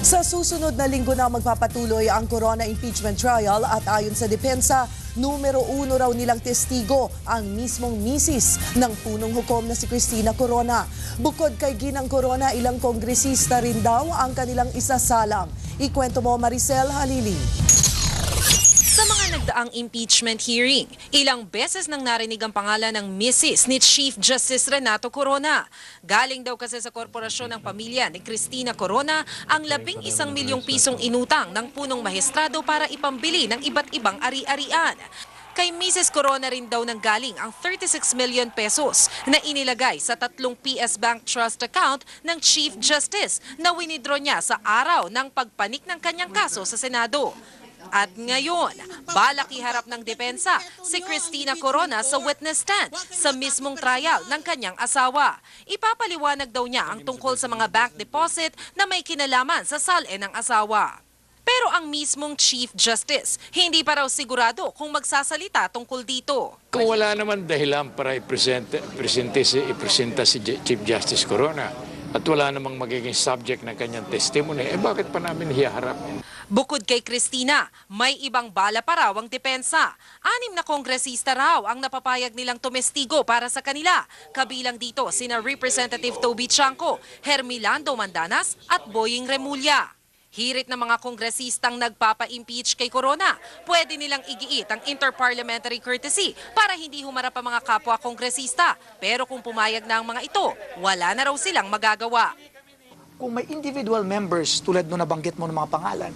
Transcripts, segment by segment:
Sa susunod na linggo na magpapatuloy ang corona impeachment trial at ayon sa depensa, numero uno raw nilang testigo ang mismong misis ng punong hukom na si Cristina Corona. Bukod kay Ginang Corona, ilang kongresista rin daw ang kanilang isasalang. Ikwento mo Maricel Halili. Sa mga nagdaang impeachment hearing, ilang beses nang narinig ang pangalan ng Mrs. ni Chief Justice Renato Corona. Galing daw kasi sa korporasyon ng pamilya ni Cristina Corona ang labing isang milyong pisong inutang ng punong mahestrado para ipambili ng iba't ibang ari-arian. Kay Mrs. Corona rin daw nang galing ang 36 million pesos na inilagay sa tatlong PS Bank Trust account ng Chief Justice na winidro niya sa araw ng pagpanik ng kanyang kaso sa Senado. At ngayon, balak iharap ng depensa si Cristina Corona sa witness stand sa mismong trial ng kanyang asawa. Ipapaliwanag daw niya ang tungkol sa mga bank deposit na may kinalaman sa sale ng asawa. Pero ang mismong Chief Justice, hindi pa raw sigurado kung magsasalita tungkol dito. Kung wala naman dahilan para i-present, presente si, ipresenta si Chief Justice Corona at wala namang magiging subject ng kanyang testimony, eh bakit pa namin hiharap? Bukod kay Christina, may ibang bala pa raw ang depensa. Anim na kongresista raw ang napapayag nilang tumestigo para sa kanila. Kabilang dito sina Representative Toby Chanco, Hermilando Mandanas at Boying Remulla. Hirit ng mga kongresistang nagpapa-impeach kay Corona, pwede nilang igiit ang interparliamentary courtesy para hindi humarap ang mga kapwa kongresista. Pero kung pumayag na ang mga ito, wala na raw silang magagawa. kung may individual members tulad nung nabanggit mo ng mga pangalan,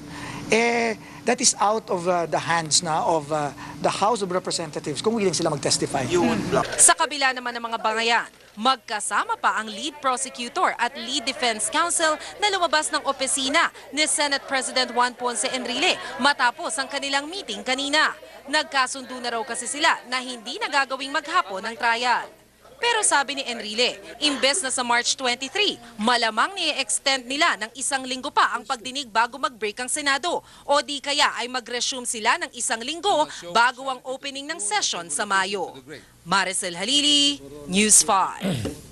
eh, that is out of uh, the hands na of uh, the House of Representatives kung willing sila mag-testify. Sa kabila naman ng mga bangayan, magkasama pa ang lead prosecutor at lead defense counsel na lumabas ng opisina ni Senate President Juan Ponce Enrile matapos ang kanilang meeting kanina. Nagkasundo na raw kasi sila na hindi nagagawing maghapon ng trial. Pero sabi ni Enrile, imbes na sa March 23, malamang ni-extend nila ng isang linggo pa ang pagdinig bago mag-break ang Senado. O di kaya ay mag-resume sila ng isang linggo bago ang opening ng session sa Mayo. Maricel Halili, News 5.